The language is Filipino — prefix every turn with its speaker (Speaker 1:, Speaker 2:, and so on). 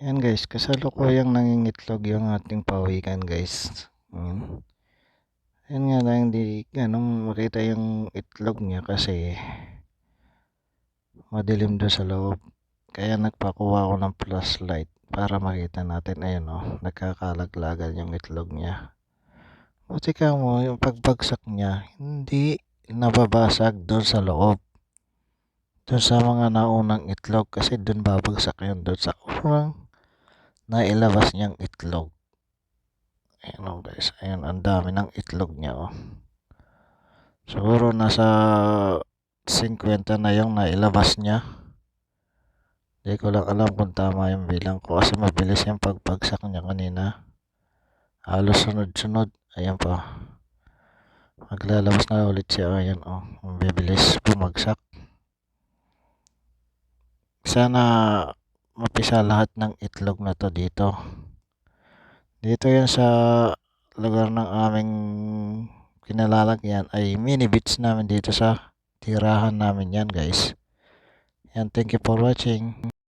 Speaker 1: Yan guys, kasalukuyang nangingitlog yung ating pawikan guys. Ayan. Yan nga lang hindi ganun makita yung itlog niya kasi madilim doon sa loob. Kaya nagpakuha ako ng flashlight para makita natin. Ayun o, oh, nagkakalaglagan yung itlog niya. Buti ka mo, yung pagbagsak niya, hindi nababasag doon sa loob. Doon sa mga naunang itlog kasi doon babagsak yun doon sa unang nailabas niyang itlog. Ayan o guys, ayan ang dami ng itlog niya o. Siguro nasa 50 na yung nailabas niya. Hindi ko lang alam kung tama yung bilang ko kasi mabilis yung pagbagsak niya kanina. Halos sunod-sunod. Ayan pa. Maglalabas na ulit siya. Ayan o. Oh. Bibilis bumagsak. Sana mapisa lahat ng itlog na to dito. Dito yan sa lugar ng aming kinalalagyan ay mini beach namin dito sa tirahan namin yan guys. And thank you for watching.